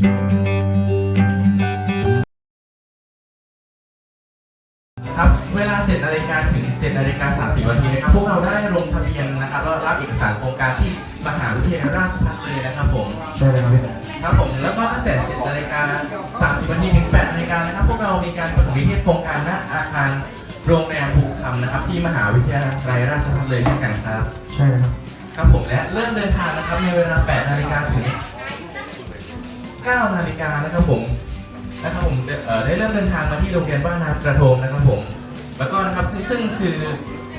ครับ เวลา7นาฬิกาถึง7นาฬิกา30นาทีนะครับ พวกเราได้ลงทะเบียนนะครับแล้วรับเอกสารโครงการที่มหาวิทยาลัยราชภัฏเลยนะครับผม ใช่เลยครับพี่แบงค์ครับผม แล้วก็ตั้งแต่7นาฬิกา30นาทีถึง8นาฬิกานะครับ พวกเรามีการปฐมนิเทศโครงการณอาคารโรงแรมภูคำนะครับ ที่มหาวิทยาลัยราชภัฏเลยเช่นกันครับ ใช่เลยครับ ครับผมและเริ่มเดินทางนะครับในเวลา8นาฬิกาถึง 9นาฬิกานะครับผมนะครับผมได้เริ่มเดินทางมาที่โรงเรียนบ้านนากระโทมนะครับผม แล้วก็นะครับซึ่งคือ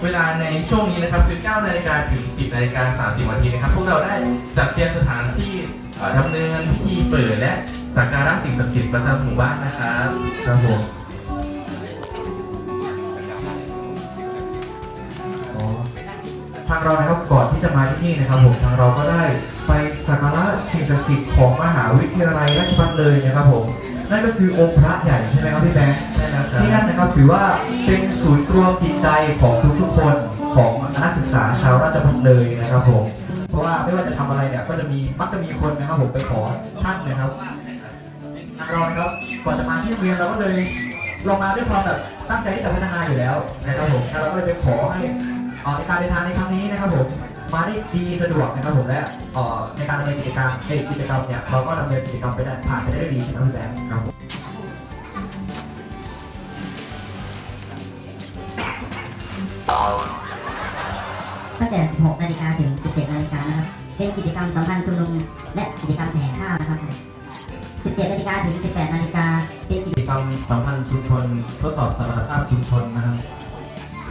เวลาในช่วงนี้นะครับคือ9นาฬิกาถึง 10นาฬิกา30นาทีนะครับ พวกเราได้จัดเตรียมสถานที่เอ่อดำเนินพิธีเปิดและสักการะสิ่งศักดิ์สิทธิ์ประจำหมู่บ้านนะครับครับผม เรานะครับก่อนที่จะมาที่นี่นะครับผมทางเราก็ได้ไปสักการะสิ่งศักดิ์สิทธิ์ของมหาวิทยาลัยราชภัฏเลยนะครับผมนั่นก็คือองค์พระใหญ่ใช่ไหมครับพี่แบงค์ใช่แล้วครับที่นั่นนะครับถือว่าเป็นศูนย์รวมจิตใจของทุกๆคนของนักศึกษาชาวราชภัฏเลยนะครับผมเพราะว่าไม่ว่าจะทำอะไรเนี่ยก็จะมีมักจะมีคนนะครับผมไปขอท่านนะครับทางเรานะครับก่อนจะมาที่โรงเรียนเราก็เลยลงมาด้วยความแบบตั้งใจที่จะพัฒนาอยู่แล้วนะครับผมแล้วเราก็เลยไปขอให้ เอ่อในการเดินทางในครั้งนี้นะครับผมมาได้ดีสะดวกนะครับผมและเอ่อในการดำเนินกิจการเอ่อกิจกรรมเนี่ยเราก็ดำเนินกิจกรรมไปได้ผ่านไปได้ด้วยดีใช่ไหมพี่แบงค์ครับผมตั้งแต่ 16 นาฬิกาถึง 17 นาฬิกานะครับ เป็นกิจกรรมสัมพันธ์ชุมนุมและกิจกรรมแห่ข้าวนะครับ 17 นาฬิกาถึง 18 นาฬิกาเป็นกิจ กิจกรรมสัมพันธ์ชุมชนทดสอบสมรรถภาพชุมชนนะครับ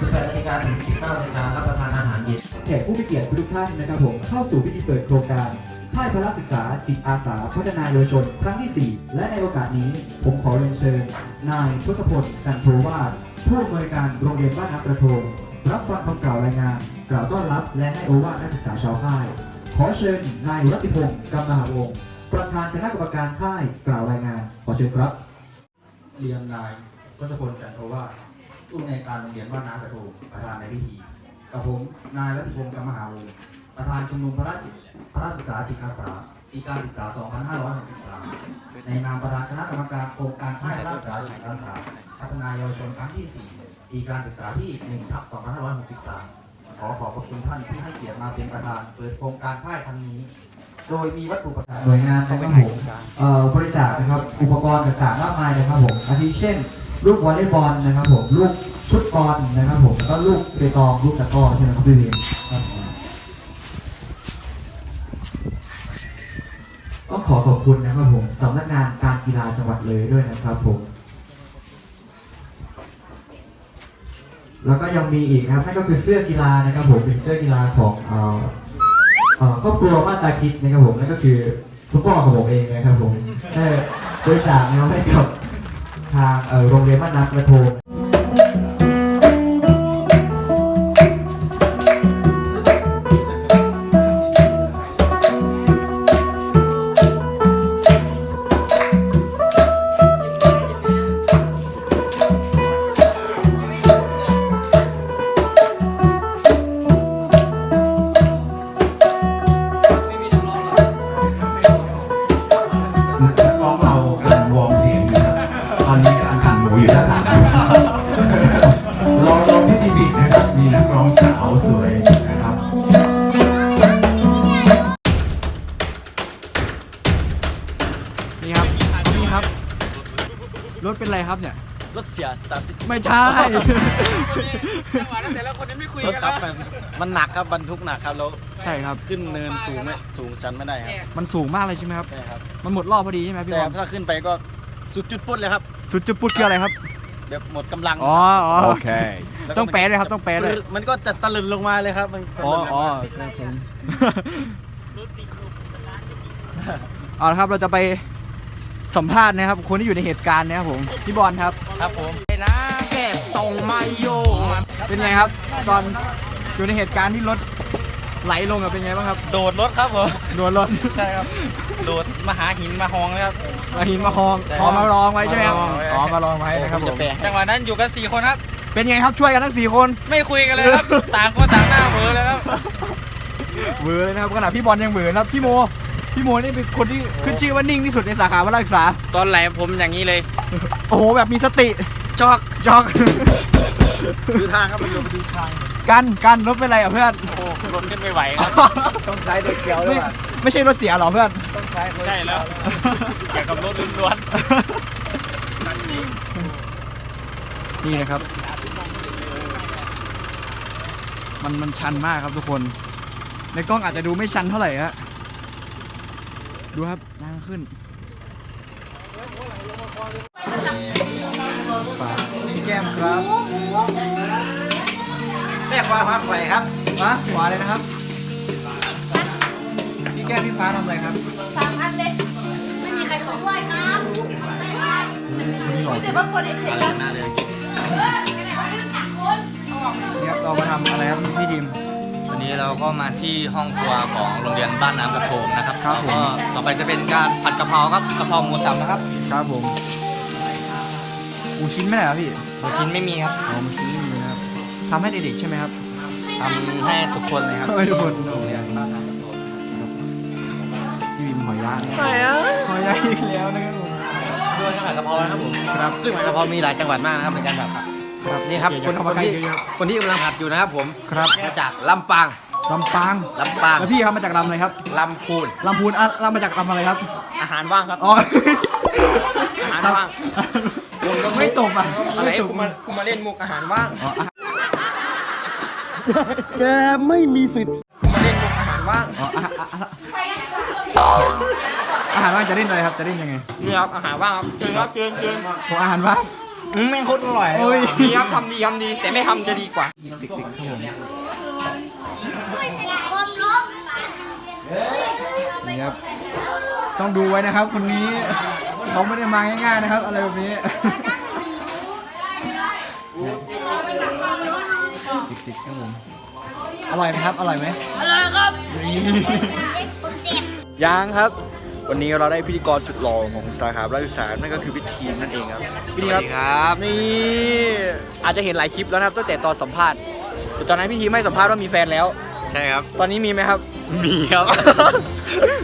18นาฬิกาถึง19นาฬิการับประทานอาหารเย็นแขกผู้มีเกียรติทุกท่านนะครับผมเข้าสู่พิธีเปิดโครงการค่ายพละศึกษาจิตอาสาพัฒนาเยาวชนครั้งที่ 4 และในโอกาสนี้ ผมขอเรียนเชิญ นายทศพลกันโทวาสผู้อำนวยการโรงเรียนบ้านนักกระโทมรับฟังคำกล่าวรายงาน กล่าวต้อนรับและให้โอวาทนักศึกษาชาวค่าย ขอเชิญนายรัติพงศ์กำมหาวงศ์ประธานคณะกรรมการค่ายกล่าวรายงาน ขอเชิญครับ เรียนนายทศพลจันโทวาส ผู้ในวยการโรงเรียนบ้านน้ำกระโทประธานในพิธีกับผมนายรัตพงศ์กรรมหาวงศ์ประธานชุมนุมพระราชิตพระราชศึกษาจิตอาสาปีการศึกษา 2563 ในนามประธานคณะกรรมการโครงการค่ายพระราชศึกษาจิตอาสาพัฒนาเยาวชนครั้งที่ 4 ปีการศึกษาที่1ทับ2563 ขอขอบพระคุณท่านที่ให้เกียรติมาเป็นประธานเปิดโครงการค่ายครั้งนี้ โดยมีวัตถุประสงค์หน่วยงานนะครับผมเอ่อบริจาคนะครับอุปกรณ์ต่างๆมากมายนะครับผมอาทิเช่น ลูกวอลเลย์บอลนะครับผมลูกชุดบอลนะครับผมแล้วก็ลูกเปตองลูกตะกร้อใช่ไหมครับพี่เวียนครับก็ขอขอบคุณนะครับผมสำนักงานการกีฬาจังหวัดเลยด้วยนะครับผม แล้วก็ยังมีอีกนะครับนั่นก็คือเสื้อกีฬานะครับผมเป็นเสื้อกีฬาของเอ่อเอ่อครอบครัวมานตาคิดนะครับผมนั่นก็คือคุณพ่อของผมเองนะครับผมได้บริจาคเงินให้กับ ทางโรงเรียนบ้านน้ำกระโทง มันมันหนักครับบรรทุกหนักครับแล้วใช่ครับ ขึ้นเนินสูงไม่สูงชันไม่ได้ครับมันสูงมากเลยใช่ไหมครับ ใช่ครับมันหมดรอบพอดีใช่ไหมพี่แต่บอลถ้าขึ้นไปก็สุดจุดปุ๊ดเลยครับสุดจุดปุดคืออะไรครับแบบหมดกำลังอ๋ออ๋อโอเคแล้วก็ต้องแปลด้วยครับต้องแปลด้วย มันก็จะตะลึงลงมาเลยครับมันอ๋ออ๋อครับผมเอาละครับเราจะไปสัมภาษณ์นะครับ คนที่อยู่ในเหตุการณ์นะครับผมพี่บอลครับ ครับผม เป็นไงครับ ตอน อยู่ในเหตุการณ์ที่รถไหลลงอะเป็นไงบ้างครับโดดรถครับผมโดนรถใช่ครับ โดดมาหาหินมาหองนะครับ มาหินมาหองใช่หอมารองไว้ใช่ไหมครับมารองไว้อ๋อมารองไว้นะครับผมจังหวะนั้นอยู่กันสี่คนครับ เป็นไงครับช่วยกันทั้งสี่คน ไม่คุยกันเลยครับ ต่างคนต่างหน้าเบอเลยครับเวอร์เลยนะครับขณะพี่บอลยังเวอร์นะครับพี่โมพี่พี่โมนี่เป็นคนที่ขึ้นชื่อว่านิ่งที่สุดในสาขาวิทยาศึกษา ตอนไหลผมอย่างนี้เลย โอ้โหแบบมีสติจอกจอก ดูทางครับมันลงไปดูทาง กันกันรถเป็นไรอะเพื่อน โอ้รถขึ้นไม่ไหวครับ ต้องใช้เด็กเกียวด้วไม่ยว่ะไม่ใช่รถเสียเหรอเพื่อน ต้องใช้คนใช่แล้ว เกี่ยวกับรถล้วนนี่นะครับ มันมันชันมากครับทุกคน ในกล้องอาจจะดูไม่ชันเท่าไหร่ฮะดูครับน้ำขึ้นฝาแก้มครับ แม่ควายพักไฟครับมาขวาเลยนะครับ พี่แก้มพี่ฟ้าทำอะไรครับ สามพันเลยไม่มีใครขอด้วยครับไม่แต่ว่ากดเอฟเฟกต์แล้วนี่ครับเรามาทำอะไรครับพี่ดิมวันนี้เราก็มาที่ห้องครัวของโรงเรียนบ้านน้ำกระโทมนะครับครับผมแล้วก็ต่อไปจะเป็นการผัดกะเพราครับกะเพราหมูสับนะครับครับผมหมูชิ้นไม่ได้เหรอพี่หมูชิ้นไม่มีครับอ๋อหมูชิ้นไม่มีนะครับ ทำให้เด็กๆใช่ไหมครับทำให้ทุกคนเลยครับให้ทุกคนโรงเรียนบ้านน้ำกระโทมพี่บิมหอยย่างหอยย่างหอยย่างอีกแล้วนะครับผมด้วยผัดกะเพรานะครับผมครับซึ่งผัดกะเพรามีหลายจังหวัดมากนะครับในการผัดครับครับนี่ครับเดี๋คยวนจะเข้าคมานใกล้ที่เยอะคนที่กำลังผัดอยู่นะครับผมๆครับมาจากลำปางลำปางลำปางแล้วพี่ครับมาจากลำอะไรครับลำพูนลำพูนอะลำมาจากลำอะไรครับ อาหารว่างครับอ๋ออาหารว่างไม่ตกอะอะไรไม่ตกกูมากูมาเล่นมุกอาหารว่างอ๋ออะ แกไม่มีสิทธิ์กูมาเล่นมุกอาหารว่างอ๋ออะอะอะอาหารว่างจะเล่นอะไรครับ จะเล่นยังไงนี่ครับอาหารว่างครับเชิญครับเชิญเชิญผมอาหารว่างอืมแม่งโคตรอร่อยโอ้ยดีครับทำดีทำดี แต่ไม่ทำจะดีกว่าติ๊กๆครับผมนี่ครับ ต้องดูไว้นะครับ คนนี้เขาไม่ได้มาง่ายๆนะครับ อะไรแบบนี้ ติ๊กๆครับผม อร่อยไหมครับ อร่อยไหมอร่อยครับยังครับ วันนี้เราได้พิธีกรสุดหล่อของสาขารัฐศึกษานั่นก็คือพี่ทีมนั่นเองครับพี่ทีมครับนี่อาจจะเห็นหลายคลิปแล้วนะครับตั้งแต่ตอนสัมภาษณ์แต่ตอนนั้นพี่ทีมไม่สัมภาษณ์ว่ามีแฟนแล้ว ใช่ครับ ตอนนี้มีไหมครับ มีครับ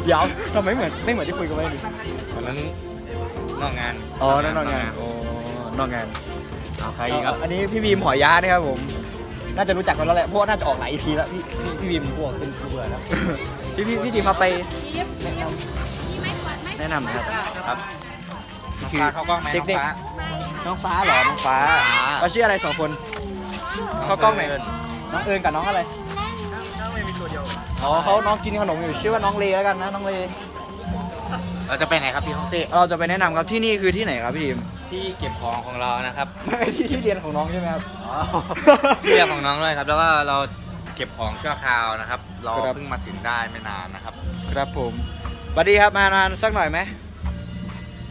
เดี๋ยวทำไมเหมือนไม่เหมือนที่คุยกันไว้ดิตอนนั้นนอกงาน อ๋อนั่นนอกงานโอ้นอกงานเอาใครอีกครับ อันนี้พี่บีมหอยยะนะครับผม น่าจะรู้จักกันแล้วแหละเพราะว่าน่าจะออกหลายทีแล้วพี่พี่พี่บีมพวกเป็นครูเบื่อแล้ว พี่พี่พี่ทีมมาไปแนะนำแนะนำนะครับครับคือเข้ากล้องไหมเด็กๆน้องฟ้าเหรอน้องฟ้าเขาชื่ออะไรสองคน เข้ากล้องไหนอยน้องเอิญกับน้องอะไร อ๋อเขาน้องกินขนมอยู่ชื่อว่าน้องเลแล้วกันนะน้องเล เราจะไปไหนครับพี่ฮ่องเต้เราจะไปแนะนำครับที่นี่คือที่ไหนครับพี่ทีม ที่เก็บของของเรานะครับไม่ที่ที่เรียนของน้องใช่ไหมครับ ที่เรียนของน้องด้วยครับ แล้วก็เราเก็บของชั่วคราวนะครับ เราครับ เพิ่งมาถึงได้ไม่นานนะครับ ครับผมบัดดี้ครับมานานสักหน่อยไหม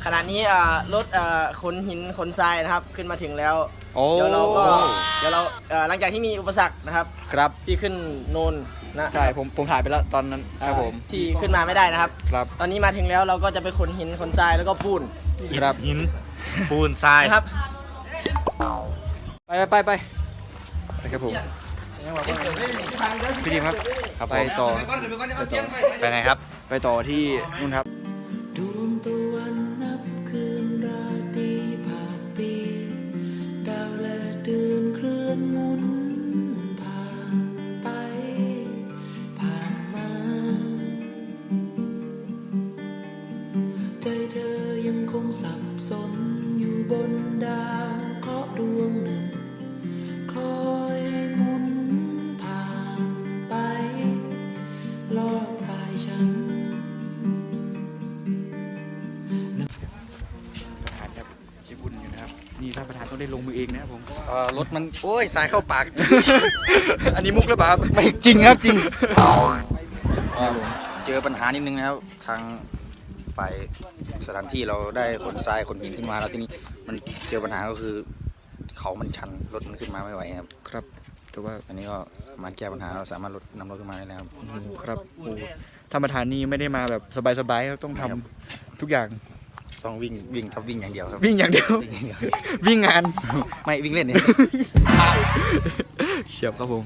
ขณะนี้อ่ารถอ่าขนหินขนทรายนะครับ ขึ้นมาถึงแล้ว โอ้เดี๋ยวเราก็เดี๋ยวเราเอ่อหลังจากที่มีอุปสรรคนะครับ ครับที่ขึ้นโนน นะใช่ผมผมถ่ายไปแล้วตอนนั้นครับผมที่ขึ้นมาไม่ได้นะครับ ครับตอนนี้มาถึงแล้วเราก็จะไปขนหินขนทรายแล้วก็ปูนครับหินปูนทรายนะครับ ไปไปไปไปครับผมพี่ทีมครับ ไปต่อไปไหนครับ ไปต่อที่นู่นครับ บนดาวเคราะห์ดวงหนึ่ง คอยหมุนผ่านไป รอบกายฉัน ประธานครับชิบุญอยู่นะครับ นี่ท่านประธานต้องได้ลงมือเองนะครับผม เอ่อรถมัน โอ้ยทรายเข้าปาก อันนี้มุกหรือเปล่าครับไม่จริงครับจริง เจอปัญหานิดนึงนะครับ ทางฝ่ายสถานที่เราได้ขนทรายขนหินขึ้นมาแล้วทีนี้ มันเจอปัญหาก็คือ เขามันชันรถมันขึ้นมาไม่ไหวครับ ครับ แต่ว่าอันนี้ก็มาแก้ปัญหาเราสามารถลดนำรถขึ้นมาได้แล้วครับโอ้โหครับโอ้ท่านประธานนี่ไม่ได้มาแบบสบายๆครับต้องทำทุกอย่างต้องวิ่งวิ่งครับวิ่งอย่างเดียวครับวิ่งอย่างเดียว วิ่งอย่างเดียววิ่งงาน ไม่วิ่งเล่นเนี่ย เฉียบครับผม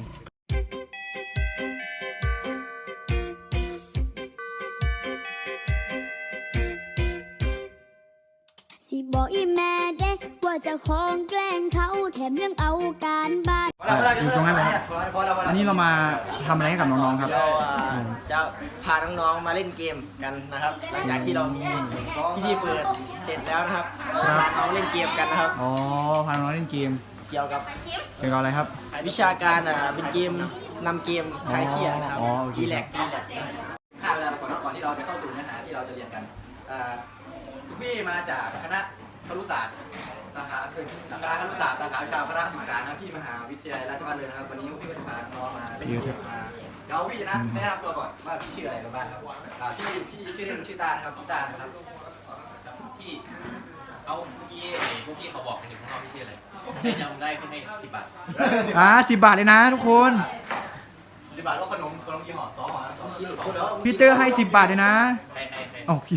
จะของแกล้งเขาแถมยังเอาการบ้านอยู่ตรงนั้นเลยครับอันนี้เรามาทำอะไรให้กับน้องๆครับเราอ่าจะพาน้องๆมาเล่นเกมกันนะครับ หลังจากที่เรามีพิธีเปิดเสร็จแล้วนะครับครับพาน้องเล่นเกมกันนะครับ อ๋อพาน้องเล่นเกมเกี่ยวกับเกี่ยวกับอะไรครับ วิชาการอ่าเป็นเกมนำเกมคลายเครียดนะครับอ๋อโอเค ดีแลกดีแลกค่าเวลาก่อนก่อนที่เราจะเข้าสู่เนื้อหาที่เราจะเรียนกันอ่าคุณพี่มาจากคณะครุศาสตร์ สาขาคือสาขาครุศาสตร์สาขาวิชาพระศึกษาครับที่มหาวิทยาลัยราชภัฏเลยนะครับ วันนี้พี่ก็จะพาน้องมาเล่นเกมมาเดี๋ยวพี่นะแนะนำตัวก่อนว่าพี่ชื่ออะไรกันบ้างครับอ่าพี่พี่ชื่อเล่นชื่อตานะครับพี่ตานะครับพี่เขาเมื่อกี้ไอ้พวกพี่เขาบอกกันอยู่ข้างนอกพี่ชื่ออะไรให้จำได้พี่ให้สิบบาทอ่าสิบบาทเลยนะ ทุกคน สิบบาทว่าขนมขนมกี่ห่อสองห่อนะสองห่อพีเตอร์ให้สิบบาทเลยนะ ใครใครใครโอเค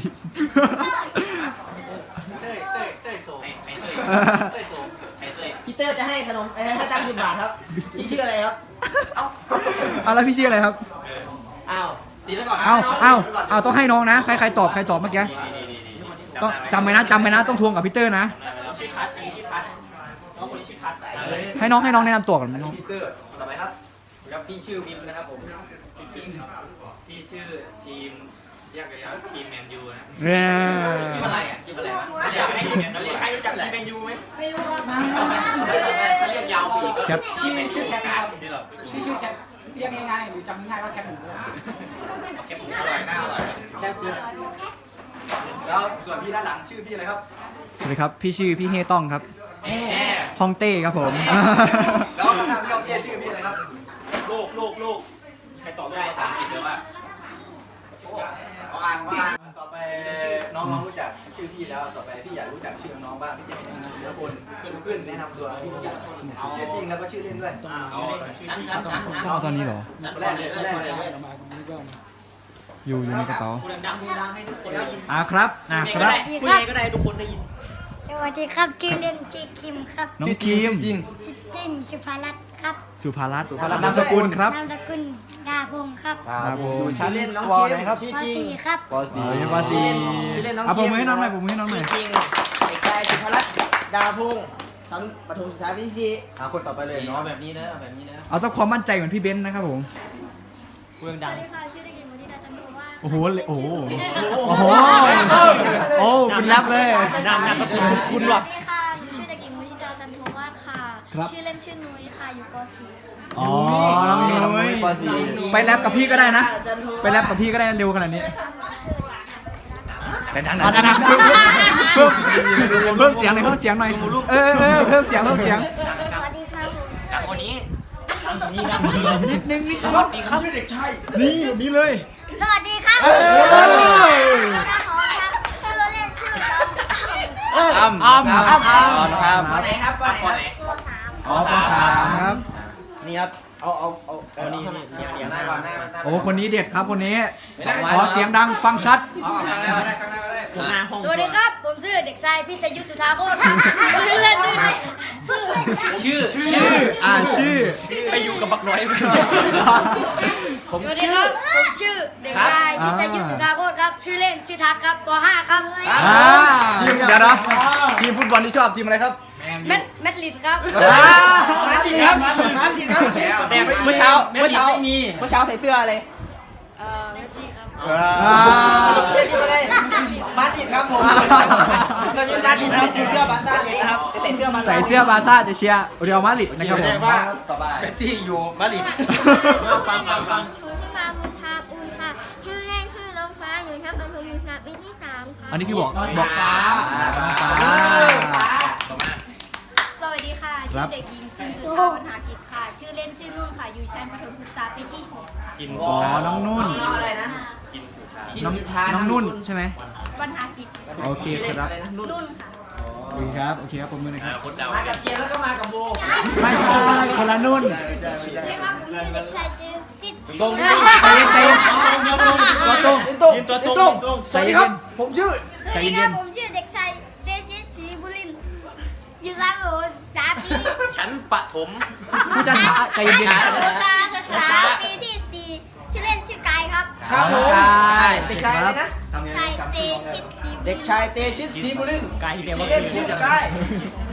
พี่เตอร์จะให้ขนมเอ้ยให้ตังค์สิบบาทครับ พี่ชื่ออะไรครับอะแล้วพี่ชื่ออะไรครับ อ้าวตีไว้ก่อนนะเอ้าน้งเอ้าเอ้าต้องให้น้องนะ ใครใครตอบใครตอบเมื่อกี้ต้องจำไว้นะจำไว้นะต้องทวงกับพีเตอร์นะ ชื่อทัศน์อันนี้ชื่อทัศน์น้องคนนี้ชื่อทัศน์ให้น้องให้น้องแนะนำตัวก่อนน้องพีเตอร์ต่อไปครับครับพี่ชื่อบิมนะครับผมชื่อคิงครับพี่ชื่อ ทีมเรียกกันว่าทีมแมนยูนะเนี่ยจิ้มอะไรอะจิ้มอะไรวะอยากให้ใครรู้จักทีมแมนยูไหมไม่รู้ครับเขาเรียกยาวปีกครับพี่ชื่อแคปครับนี่หรอชื่อชื่อแคปเรียกง่ายๆหรือจำง่ายๆว่าแคปหมูแคปหมูอร่อยน่าอร่อยแคปชื่อแล้วส่วนพี่ด้านหลังชื่อพี่อะไรครับสวัสดีครับ พี่ชื่อพี่เฮต้องครับแม่ฮองเต้ครับผม แล้วข้างหน้าพี่ยอดเตี้ยชื่อพี่อะไรครับ โลกโลกโลกใครตอบได้ภาษาอังกฤษหรือว่า เอาอ่างเอาอ่าง ต่อไป น้องๆรู้จักชื่อพี่แล้วต่อไปพี่อยากรู้จักชื่อน้องบ้างพี่จะให้แต่ละคนขึ้นขึ้นแนะนำตัวพี่ชื่อจริงแล้วก็ชื่อเล่นด้วยชั้นชั้นชั้นชั้นเอาตอนนี้เหรอคนแรกเลยคนแรกเลยอยู่อยู่ในกระเป๋าพูดดังๆพูดดังให้ทุกคนได้ยินอ่าครับอ่าครับพูดยังไงก็ได้ทุกคนได้ยินสวัสดีครับชื่อเล่นชื่อคิมครับน้องคิมจริงชื่อจริงสุภารัตน์ ครับสุภารัตน์สุภารัตน์นามสกุลครับ นามสกุลดาพงศ์ครับครับผม อยู่ชั้นชื่อเล่นน้องปคิไหนครับชื่อปจริงสี่ครับ ปอ๋อสี่ยังปาซีชื่อเล่นน้องอะผมคิมมือให้น้องหน่อยผมมือให้น้องหน่อย ชื่อจริงเด็กชายสุภรัตน์ดาพงศ์ชั้นประถมศึกษาปีที่สี่อ่าคนต่อไปเลยเอาเนาะแบบนี้นะเอาแบบนี้นะเอาต้องความมั่นใจเหมือนพี่เบนซ์นะครับผมพูดดังสวัสดีค่ะ ชื่อเด็กหญิงมุทิตาจันทร์ว่าโอ้โหเลยโอ้โห โอ้โห โอ้เป็นแรปเลย นั่งนั่งก็คุณคุณว่ะ ค่ะครับ ชื่อเล่นชื่อนุ้ยค่ะอยู่ป .4 อ๋อน้องนุ้ยไปแรปกับพี่ก็ได้นะ ไปแรปกับพี่ก็ได้นะเร็วขนาดนี้แต่ดังอะดังๆเพิ่มเพิ่มเพิ่มเสียงหน่อยเพิ่มเสียงหน่อยเออเออเพิ่มเสียงเพิ่มเสียงสวัสดีครับผมดังกว่านี้นิดนึงนิดนึงดีครับชื่อเด็กชายนี่แบบนี้เลย สวัสดีครับเออน้าหอมครับชื่อเล่นชื่อตอมอ้ำอ้ำอ้ำอ้ำ อ้ำวันไหนครับวันไหนครับป .3 อ๋อ ปสามครับ นี่ครับ เอาเอาเอาเอานี่นี่เดี๋ยวเดี๋ยวหน้าก่อนหน้าหน้าโอ้ คนนี้เด็ดครับคนนี้ ขอเสียงดังฟังชัด อ๋อข้างหน้าก็ได้ข้างหน้าก็ได้หน้าห้องสวัสดีครับ ผมชื่อเด็กชายพิเศษยุทธสุธาโคตรชื่อเล่นชื่อไหนชื่อชื่ออ่านชื่อไปอยู่กับบักน้อยสวัสดีครับผมชื่อเด็กชายพิเศษยุทธสุธาโคตรครับ ชื่อเล่นชื่อทัศน์ครับป .5 ครับ อ่าทีมเดี๋ยวนะทีมฟุตบอลที่ชอบทีมอะไรครับ แมทแมทลิดครับ มาดิครับมาดิครับแต่เมื่อเช้าเมื่อเช้ามีเมื่อเช้าใส่เสื้ออะไรเอ่อเมสซี่ครับอ่าเชื่อทีมอะไรมาดิครับผมสมิธมาดิครับใส่เสื้อบาซ่าครับใส่เสื้อมาใส่เสื้อบาร์ซ่าจะเชียร์เรียลมาดริดนะครับผมต่อไปเมสซี่อยู่มาดิฟังฟังฟังคุณที่มาบุญทาบุญค่ะชื่อเล่นชื่อน้องฟ้าอยู่ชั้นประถมศึกษาปีที่สามค่ะอันนี้คือบอกบอกฟ้าฟ้าส วัสดีค่ะครัชื่บอเด็กหญิงจินสุภาปัญหากิจค่ะ ชื่อเล่นชื่อนุ่นค่ะ อยู่ชั้นประถมศึกษาปีที่หกค่ะกินอ๋อน้องนุ่นน้องอะไรนะกินสุดท้ายน้องน้องนุ่นใช่ไหมปัญหากิจโอเคครับนุ่นค่ะ โอเคครับ โอเคครับผมมือหนะครับคนเดามากับเจนแล้วก็มากับโบไม่ใช่คนละนุ่นสวัสดีครับผมชื่อเด็กชายจือซิดตรงใจเย็นใจเย็นตัวตรงยินตัวตรงตรงใจเย็นผมชื่อ สวัสดีครับผมชื่อเด็กชายเตชิตศรีบุรินทร์อยู่ชั้นประถมศึกษา ปีชั้นปฐมผู้จัดหาใจเย็นศึกษาปีที่สี่ชื่อเล่นชื่อกายครับครับผมกายเด็กชายอะไรนะ ชายเตชิตศรีเด็กชายเตชิตศรีบุรินทร์ชื่อเล่นชื่อสกาย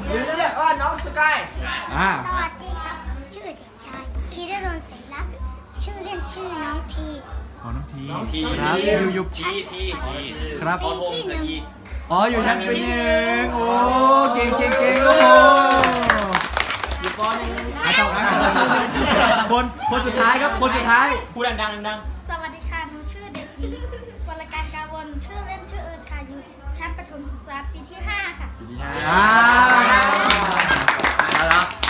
หรือเรียกว่าน้องสกายอ่าสวัสดีครับ ชื่อเด็กชายธีรดลศรีรักษ์ชื่อเล่นชื่อน้องทีขอน้องทีน้องทีครับอยู่ยุบทีทีครับ ปีที่หนึ่ง อ๋อ อยู่ชั้นปีหนึ่งโอ้ เก่งเก่งเก่งโอ้โห อยู่ปหนึ่งอาจารย์คนคนสุดท้ายครับคนสุดท้ายพูดดังๆดังสวัสดีค่ะหนูชื่อเด็กหญิงวรการกาวนชื่อเล่นชื่อเอิญค่ะอยู่ชั้นประถมศึกษาปีที่ 5 ค่ะอ่าเอาละ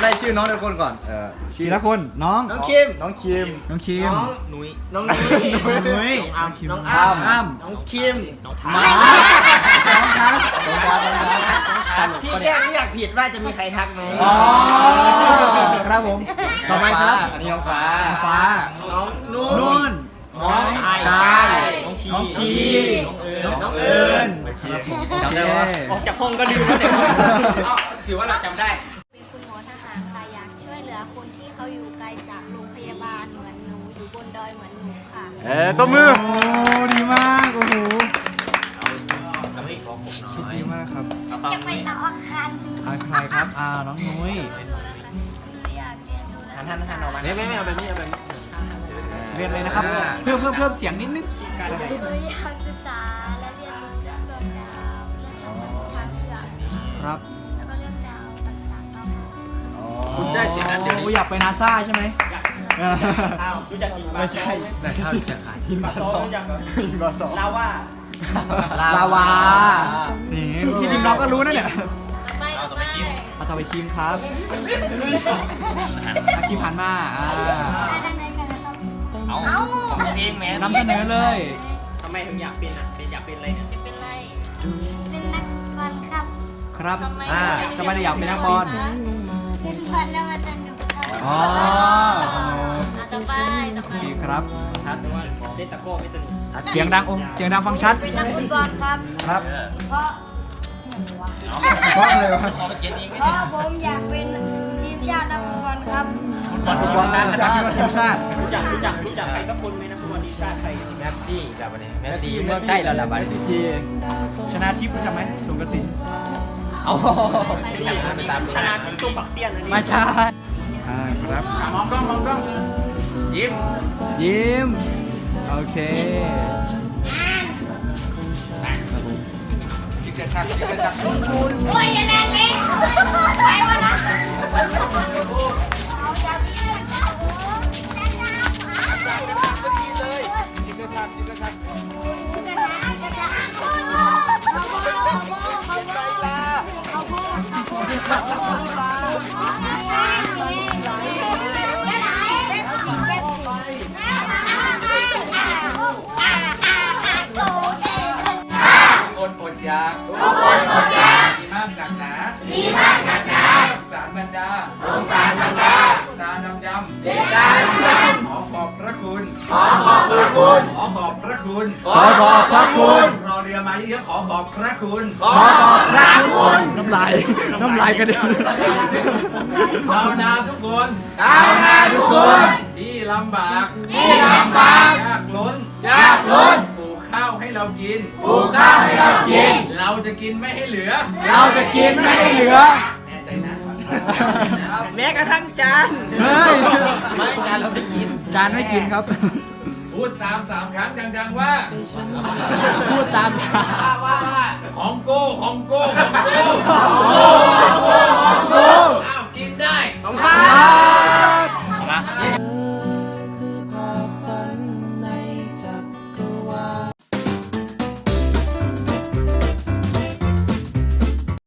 ไล่ชื่อน้องทุกคนก่อน เออทีละคนน้องน้องคิม น้องคิม น้องคิมน้องหนุยน้องนุ้ยนุ้ยน้องอ้ามน้องอ้าอ้ามมอ้ามน้องคิมน้องทาน้องครับพี่แก้ไม่อยากผิดว่าจะมีใครทักไหมอ๋อครับผมต่อไปครับอันนี้น้องฟ้า ฟ้าน้องนุ่นุ่นน้องกายกายน้องทีน้องทีน้องเอิญจำได้ว่าออกจากห้องก็ลืมแล้วเนี่ยถือว่าเราจำได้ เออตัวมือ โอ้ดีมากโอ้โหคิดดีมากครับจะไปต่อคันอ่าใครครับอ่าน้องนุ้ยอยากเรียนรู้และท่านท่านออกมาไม่ไม่ไม่เอาแบบนี้เอาแบบนี้เรียนเลยนะครับ เพิ่มเพิ่มเพิ่มเสียงนิดนึงหนูอยากศึกษาและเรียนรู้เรื่องดวงดาวเรื่องช้างเผือกครับแล้วก็เรื่องดาวต่างๆต่อมาคุณได้สิ่งนั้นเดี๋ยวนี้ โอ้อยากไปนาซาใช่ไหม เออรู้จักกี่ไม่ใช่ แต่เช่าจะขายหินบาซองหินบาสอลาว่าลาวา นี่พี่ดิมเราก็รู้นะเนี่ยไปต่อไปเอาต่อไปคิมครับอาคิมหันมาอ่าเอาเพลงแมนนำเสนอเลยทำไมถึงอยากเป็นอะเป็นอยากเป็นอะไรเนี่ยเป็นไร เป็นนักบอลครับ ครับอ่าทำไมได้อยากเป็นนักบอล เป็นบอลแล้ว มันสนุกครับอ๋อต่อไปต่อโอไปเคครับครับแต่ว่าเล่นตะโก้ไม่สนุกเสียงดังโอ้เสียงดังฟังชัด เป็นนักฟุตบอลครับ ครับ เพราะเพราะเลยวะเพราะผมอยากเป็นทีมชาตินักฟุตบอลครับฟุตบอลนะอยากเป็นทีมชาติ รู้จักรู้จักรู้จักใครสักคนไหมนะฟุตบอลทีมชาติใครแมสซี่แบบนี้แมสซี่อยู่เมืองใกล้เราละบัดนี้ทีชนะทิพย์รู้จักไหมสงกระสินเอาไปตามชนะทีมตุ้มปักเตี้ยนอันนี้ไม่ใช่ อ่าครับ มองกล้องมองกล้องยิ้มยิ้ม โอเคจิกกระชักจิกกระชักโอ้ยอย่าแรงเล็กไปวะนะเอาจากนี้เลยครับจ้าจ้าจ้าจ้าพอดีเลยจิกกระชักจิกกระชักกระทะกระทะข้าวโพดข้าวโพดข้าวโพดข้าวโพดข้าวโพดข้าวโพดข้าวโพดข้าวโพ รอเรือมาเยอะๆขอขอบพระคุณ ขอขอบพระคุณน้ำลายน้ำลายกระเด็นชาวนาทุกคนชาวนาทุกคน ที่ลำบากที่ลำบากยากล้นยากล้นปลูกข้าวให้เรากินปลูกข้าวให้เรากิน เราจะกินไม่ให้เหลือ เราจะกินไม่ให้เหลือแน่ใจนะแม้กระทั่งจานเฮ้ยไม่การเราไม่กินจานไม่กินครับ พูดตามสามครั้งดังๆว่าพูดตามว่าว่าว่องโก้ของโก้ของโก้ของโก้ของโก้ของโก้อ้าวกินได้ของข้า